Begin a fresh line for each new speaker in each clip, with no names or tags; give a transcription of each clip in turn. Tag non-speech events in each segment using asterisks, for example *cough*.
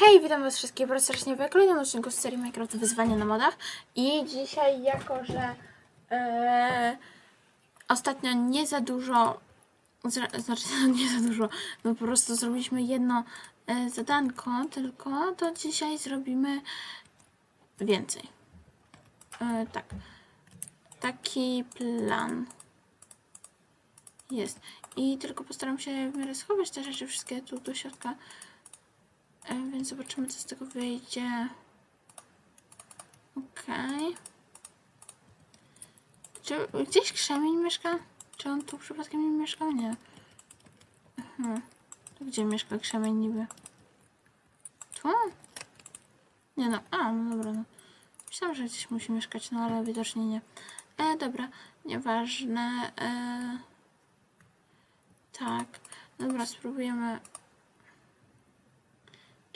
Hej, witam was wszystkich bardzo serdecznie w kolejnym odcinku z serii Minecraft Wyzwania na modach i dzisiaj jako, że e, ostatnio nie za dużo znaczy *laughs* nie za dużo, no po prostu zrobiliśmy jedno e, zadanko tylko, to dzisiaj zrobimy więcej. E, tak. Taki plan jest. I tylko postaram się w miarę schować te rzeczy wszystkie tu do środka. E, Więc zobaczymy, co z tego wyjdzie. Okej. Czy gdzieś krzemień mieszka? Czy on tu przypadkiem nie mieszkał? Nie. Mhm. To gdzie mieszka krzemień niby? Tu? Nie no, a, no dobra, no. Myślałam, że gdzieś musi mieszkać, no ale widocznie nie. E, dobra, nieważne. E, tak, dobra, spróbujemy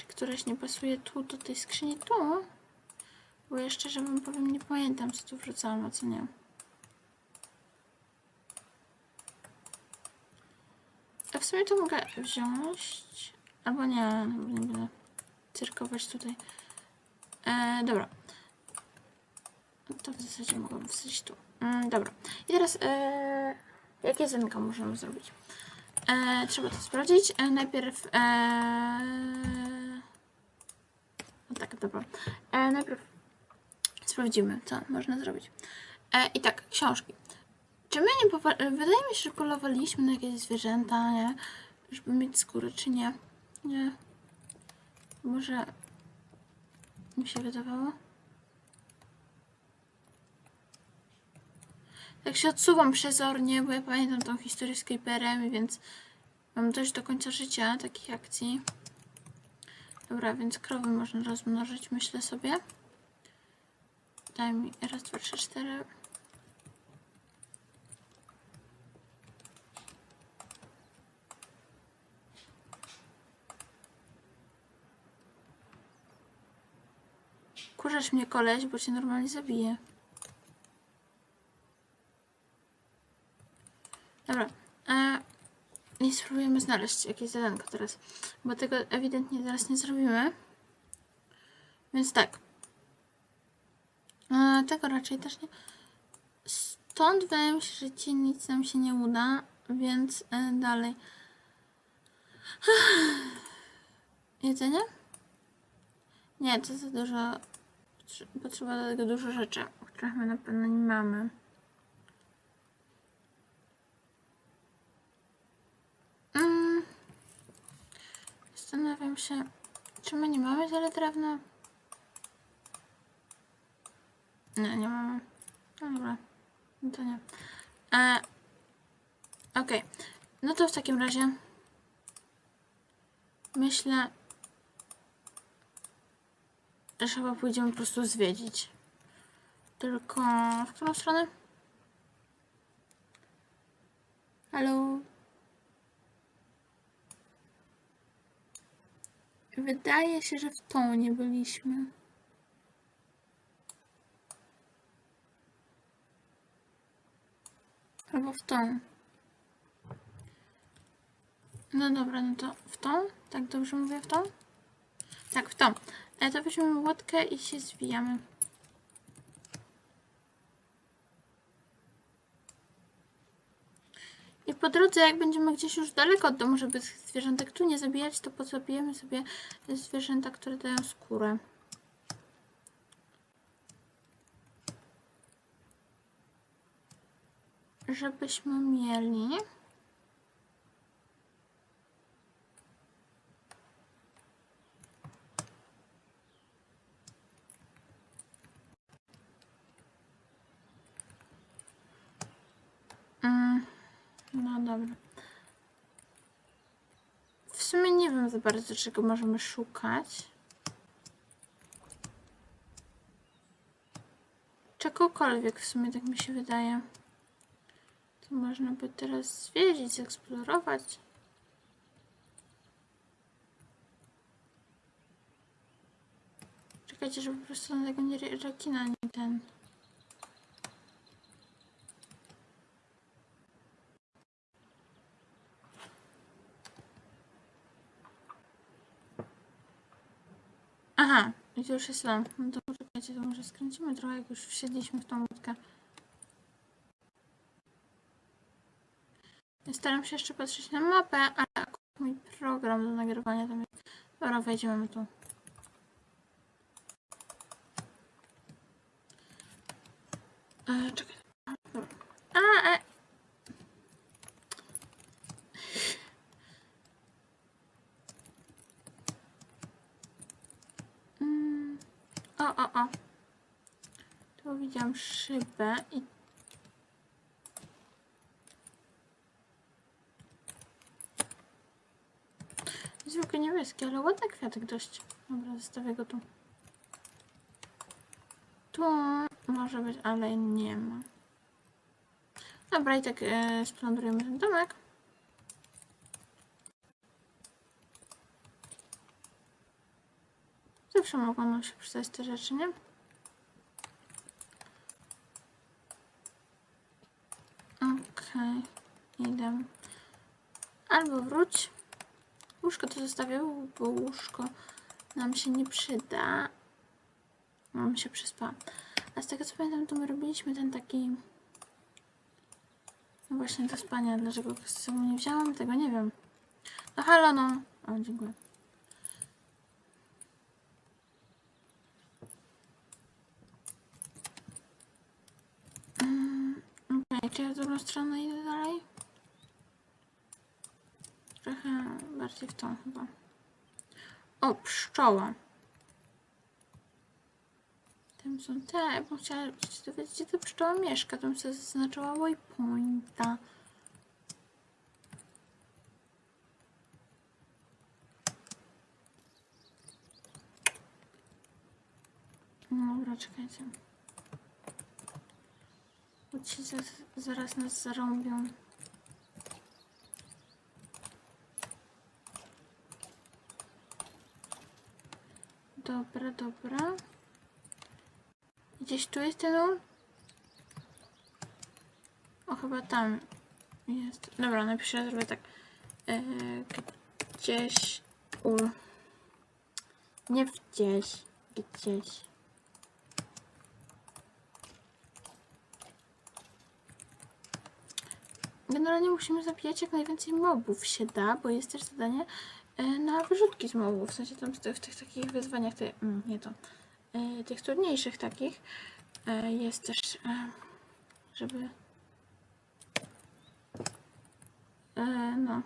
czy któraś nie pasuje tu do tej skrzyni tu? Bo ja szczerze wam powiem, nie pamiętam co tu wrzucałam, a co nie. A w sumie to mogę wziąć. Albo nie, nie będę cyrkować tutaj. E, dobra. To w zasadzie mogę wsadzić tu. Mm, dobra. I teraz e, jakie zęka możemy zrobić? E, trzeba to sprawdzić. E, najpierw. E, tak, dobra. E, najpierw sprawdzimy, co można zrobić. E, I tak, książki. Czy my nie Wydaje mi się, że polowaliśmy na jakieś zwierzęta, nie? Żeby mieć skórę, czy nie? Nie. Może mi się wydawało? Tak się odsuwam przezornie, bo ja pamiętam tą historię z Creeperem, więc mam dość do końca życia takich akcji. Dobra, więc krowy można rozmnożyć, myślę sobie. Daj mi raz, dwa, trzy, cztery. Kurzasz mnie koleś, bo cię normalnie zabiję. Dobra. E, I spróbujemy znaleźć jakieś zadanko teraz. Bo tego ewidentnie teraz nie zrobimy. Więc tak. E, tego raczej też nie. Stąd wydaje mi się, że ci nic nam się nie uda. Więc e, dalej. *sighs* Jedzenie? Nie, to za dużo. potrze- Potrzeba do tego dużo rzeczy, których my na pewno nie mamy. Mm. Zastanawiam się, czy my nie mamy tyle drewna? Nie, nie mamy. No dobra, no to nie. E, Okej, no to w takim razie myślę, że chyba pójdziemy po prostu zwiedzić. Tylko w którą stronę? Halo? Wydaje się, że w tą nie byliśmy. Albo w tą. No dobra, no to w tą? Tak dobrze mówię w tą? Tak, w tą. Ale to weźmiemy łódkę i się zwijamy. Po drodze, jak będziemy gdzieś już daleko od domu, żeby zwierzątek tu nie zabijać, to pozabijemy sobie zwierzęta, które dają skórę. Żebyśmy mieli. Mm, no dobra. W sumie nie wiem za bardzo, czego możemy szukać. Czegokolwiek w sumie, tak mi się wydaje. To można by teraz zwiedzić, zeksplorować. Czekajcie, żeby po prostu na tego nie rekina, nie ten. Aha, i już jest tam. No to poczekajcie, to może skręcimy trochę, jak już wsiedliśmy w tą łódkę. Staram się jeszcze patrzeć na mapę, ale mój program do nagrywania tam jest. Dobra, wejdziemy tu. E, czekaj. Dobra. A, e. Mm. O, o, o. Tu widziałam szybę i Zwykły niebieski, ale ładny kwiatek dość. Dobra, zostawię go tu. Tu może być, ale nie ma. Dobra, i tak e, splądrujemy ten domek. Zawsze mogą nam się przydać te rzeczy, nie? Okej, idę. Albo wróć. Łóżko to zostawię, bo łóżko nam się nie przyda. Mam się przespała. A z tego co pamiętam, to my robiliśmy ten taki... No właśnie do spania. Dlaczego go z sobą nie wzięłam? Tego nie wiem. No halo, no. O, dziękuję. Mm, Okej, czy ja w drugą stronę idę dalej? Trochę bardziej w tą chyba. O, pszczoła. Tam są te, bo chciałam się dowiedzieć, gdzie ta pszczoła mieszka. Tam sobie zaznaczyła waypointa. No czekajcie. Za, zaraz nas zarąbią. Dobra, dobra. Gdzieś tu jest ten? O, chyba tam jest. Dobra, napiszę, zrobię tak. E, gdzieś ul. Nie gdzieś. Gdzieś. Generalnie musimy zabijać jak najwięcej mobów się da, bo jest też zadanie e, na wyrzutki z mobów. W sensie tam w tych, w tych takich wyzwaniach, te, mm, nie to, e, tych trudniejszych takich e, jest też, żeby no.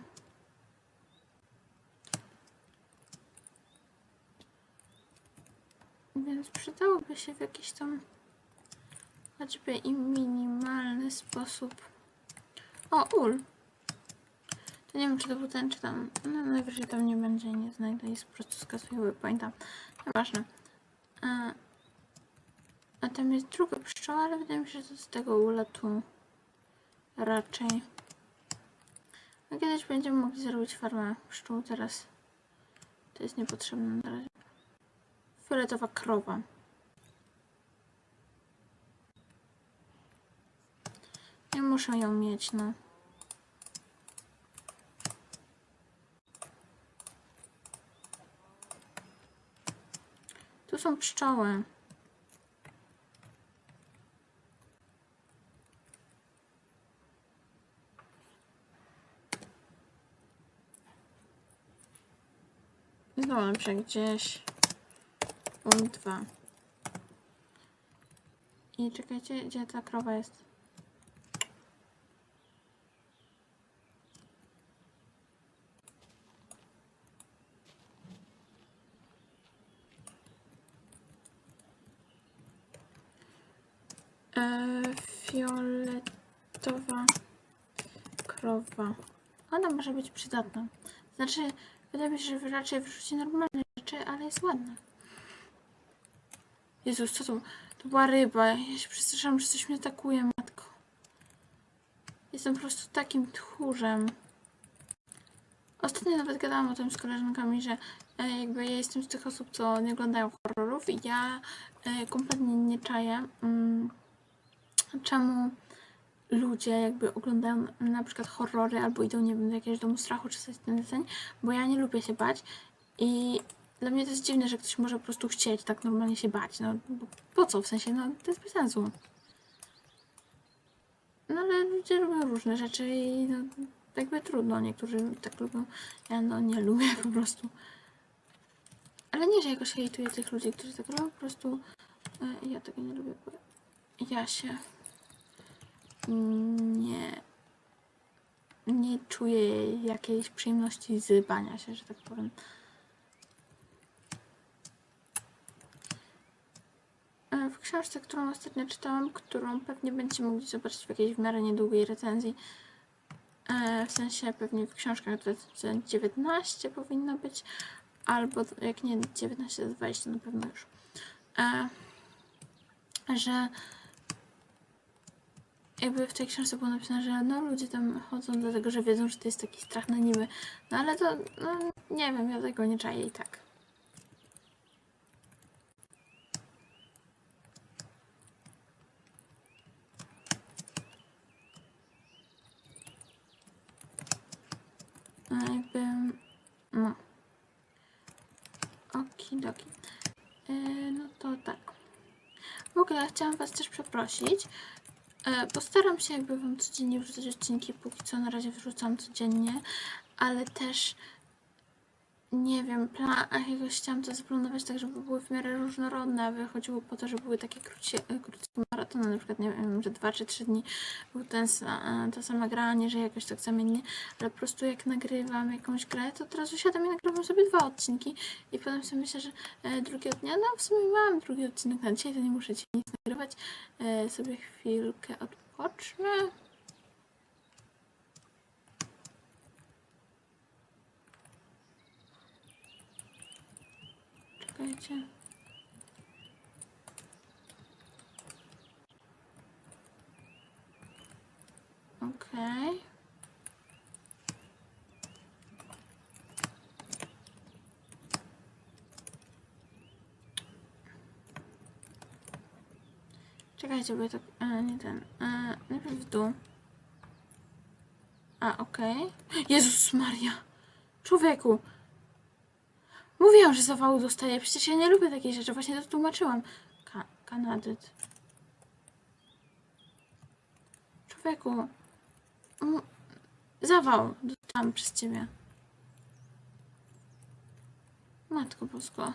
Więc przydałoby się w jakiś tam choćby i minimalny sposób. O, ul. To nie wiem, czy to był ten, czy tam. No, najwyżej tam nie będzie, nie znajdę i po prostu skasuję waypointa. Nieważne. A, a tam jest druga pszczoła, ale wydaje mi się, że z tego uletu raczej. A kiedyś będziemy mogli zrobić farmę pszczół, teraz to jest niepotrzebne na razie. Fioletowa krowa. Nie muszę ją mieć, no. Tu są pszczoły. Napiszę gdzieś. Punkt 2. I czekajcie, gdzie ta krowa jest? E, fioletowa krowa. Ona może być przydatna. Znaczy, wydaje mi się, że raczej wyrzuci normalne rzeczy, ale jest ładna. Jezus, co to? To była ryba. Ja się przestraszam, że coś mnie atakuje, matko. Jestem po prostu takim tchórzem. Ostatnio nawet gadałam o tym z koleżankami, że e, jakby ja jestem z tych osób, co nie oglądają horrorów i ja e, kompletnie nie czaję, mm, czemu ludzie jakby oglądają na przykład horrory albo idą, nie wiem, do jakiegoś domu strachu czy coś w ten deseń, bo ja nie lubię się bać i dla mnie to jest dziwne, że ktoś może po prostu chcieć tak normalnie się bać. No bo po co? W sensie, no to jest bez sensu. No ale ludzie lubią różne rzeczy i no, jakby trudno. Niektórzy tak lubią. Ja no nie *laughs* lubię po prostu. Ale nie, że jakoś hejtuję tych ludzi, którzy tak robią, po prostu e, ja tego nie lubię, bo ja się nie nie czuję jakiejś przyjemności z bania się, że tak powiem. E, W książce, którą ostatnio czytałam, którą pewnie będziecie mogli zobaczyć w jakiejś w miarę niedługiej recenzji, e, w sensie pewnie w książkach 2019 powinno być, albo jak nie 19 to 20 na pewno już, e, że jakby w tej książce było napisane, że no ludzie tam chodzą dlatego, że wiedzą, że to jest taki strach na niby. No ale to, no nie wiem, ja tego nie czaję i tak. No jakby, no. Yy, no to tak. W ogóle chciałam Was też przeprosić. E, Postaram się jakby Wam codziennie wrzucać odcinki, póki co na razie wrzucam codziennie, ale też nie wiem, plan, jakiegoś chciałam to zaplanować tak, żeby były w miarę różnorodne, aby chodziło po to, że były takie krótkie, krótkie maratony, na przykład nie wiem, że dwa czy trzy dni był ten, e, to samo granie, że jakoś tak zamiennie, ale po prostu jak nagrywam jakąś grę, to od razu siadam i nagrywam sobie dwa odcinki i potem sobie myślę, że e, drugiego dnia, no w sumie mam drugi odcinek na dzisiaj, to nie muszę ci nic nagrywać, e, sobie chwilkę odpocznę. Czekajcie. Okej. Czekajcie, bo ja tak... E, nie ten... E, najpierw w dół. A, okej. *gasps* Jezus Maria! Człowieku! Mówiłam, że zawału dostaję. Przecież ja nie lubię takiej rzeczy. Właśnie to tłumaczyłam. Ka Kanadyt. Człowieku. Mm, Zawał dostałam przez ciebie. Matko Bosko.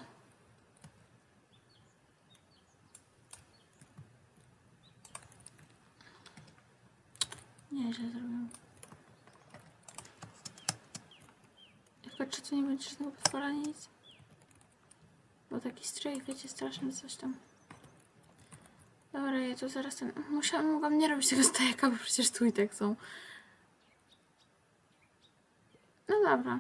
Nieźle zrobiłam. Jak patrzę, to nie będzie żadnego potwora, nic. Bo taki strój, wiecie, straszny coś tam. Dobra, ja tu zaraz ten... Musiałam, mogłam nie robić tego stajaka, bo przecież tu i tak są. No dobra.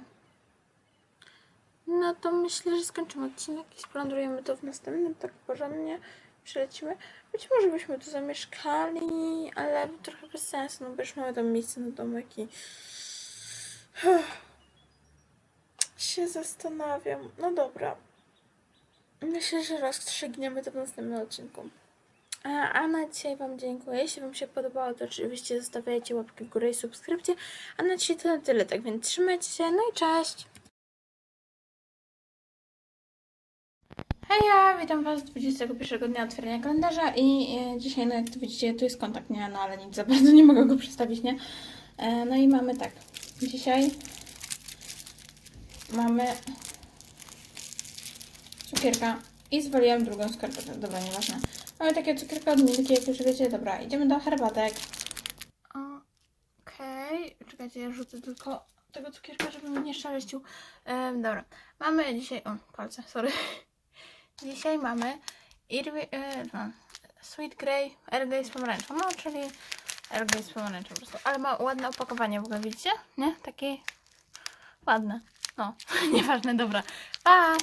No to myślę, że skończymy odcinek i splanujemy to w następnym, tak porządnie przylecimy. Być może byśmy tu zamieszkali, ale trochę bez sensu, no bo już mamy tam miejsce na domek i... się zastanawiam. No dobra. Myślę, że rozstrzygniemy to w następnym odcinku. A, a na dzisiaj Wam dziękuję. Jeśli Wam się podobało, to oczywiście zostawiajcie łapkę w górę i subskrypcję. A na dzisiaj to na tyle, tak więc trzymajcie się, no i cześć! Heja, witam Was 21 dnia otwierania kalendarza i e, dzisiaj, no jak tu widzicie, tu jest kontakt, nie, no ale nic za bardzo nie mogę go przedstawić, nie? E, no i mamy tak, dzisiaj mamy cukierka i zwaliłam drugą skarpetę, dobra, nieważne. Mamy takie cukierka od Milki, jak już wiecie, dobra, idziemy do herbatek. Okej, czekajcie, ja rzucę tylko tego cukierka, żeby mi nie szaleścił. Em, dobra, mamy dzisiaj, o, palce, sorry. *laughs* Dzisiaj mamy Irwi, e, no, Sweet Grey Earl Grey z pomarańczą, no czyli Earl Grey z pomarańczą po prostu. Ale ma ładne opakowanie w ogóle, widzicie? Nie? Takie ładne. No, *laughs* nieważne, dobra. Pa!